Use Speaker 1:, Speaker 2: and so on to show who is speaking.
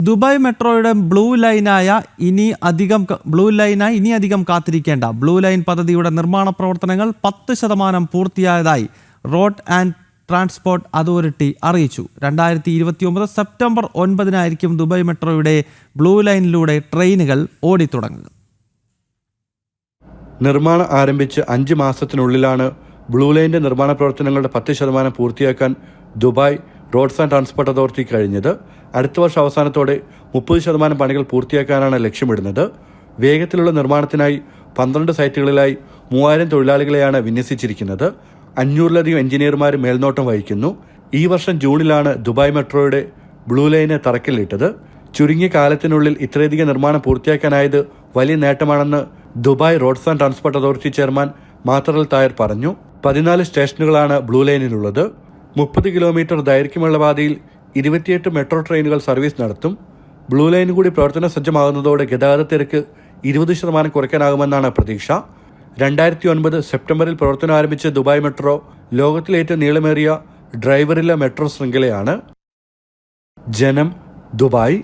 Speaker 1: Dubai മെട്രോയുടെ blue ലൈനായ ഇനി അധികം ബ്ലൂ ലൈനായി ഇനി അധികം കാത്തിരിക്കേണ്ട. ബ്ലൂ ലൈൻ പദ്ധതിയുടെ നിർമ്മാണ പ്രവർത്തനങ്ങൾ പത്ത് ശതമാനം പൂർത്തിയായതായി റോഡ് ആൻഡ് ട്രാൻസ്പോർട്ട് അതോറിറ്റി അറിയിച്ചു. രണ്ടായിരത്തി ഇരുപത്തിയൊമ്പത് സെപ്റ്റംബർ ഒൻപതിനായിരിക്കും ദുബായ് മെട്രോയുടെ ബ്ലൂ ലൈനിലൂടെ ട്രെയിനുകൾ ഓടിത്തുടങ്ങുക.
Speaker 2: നിർമ്മാണം ആരംഭിച്ച് അഞ്ച് മാസത്തിനുള്ളിലാണ് ബ്ലൂ ലൈന്റെ നിർമ്മാണ പ്രവർത്തനങ്ങളുടെ പത്ത് ശതമാനം പൂർത്തിയാക്കാൻ Dubai roads and transport authority കഴിഞ്ഞത്. അടുത്ത വർഷം അവസാനത്തോടെ മുപ്പത് ശതമാനം പണികൾ പൂർത്തിയാക്കാനാണ് ലക്ഷ്യമിടുന്നത്. വേഗത്തിലുള്ള നിർമ്മാണത്തിനായി പന്ത്രണ്ട് സൈറ്റുകളിലായി മൂവായിരം തൊഴിലാളികളെയാണ് വിന്യസിച്ചിരിക്കുന്നത്. അഞ്ഞൂറിലധികം എഞ്ചിനീയർമാർ മേൽനോട്ടം വഹിക്കുന്നു. ഈ വർഷം ജൂണിലാണ് ദുബായ് മെട്രോയുടെ ബ്ലൂ ലൈന് തറക്കല്ലിട്ടത്. ചുരുങ്ങിയ കാലത്തിനുള്ളിൽ ഇത്രയധികം നിർമ്മാണം പൂർത്തിയാക്കാനായത് വലിയ നേട്ടമാണെന്ന് Dubai roads and transport authority chairman Mattar Al Tayer പറഞ്ഞു. പതിനാല് സ്റ്റേഷനുകളാണ് ബ്ലൂ ലൈനിലുള്ളത്. മുപ്പത് കിലോമീറ്റർ ദൈർഘ്യമുള്ള പാതയിൽ ഇരുപത്തിയെട്ട് മെട്രോ ട്രെയിനുകൾ സർവീസ് നടത്തും. ബ്ലൂ ലൈൻ കൂടി പ്രവർത്തന സജ്ജമാകുന്നതോടെ ഗതാഗത തിരക്ക് ഇരുപത് ശതമാനം കുറയ്ക്കാനാകുമെന്നാണ് പ്രതീക്ഷ. രണ്ടായിരത്തി ഒൻപത് സെപ്റ്റംബറിൽ പ്രവർത്തനം ആരംഭിച്ച ദുബായ് മെട്രോ ലോകത്തിലെ ഏറ്റവും നീളമേറിയ ഡ്രൈവറിലെ മെട്രോ ശൃംഖലയാണ്. ജനം ദുബായ്.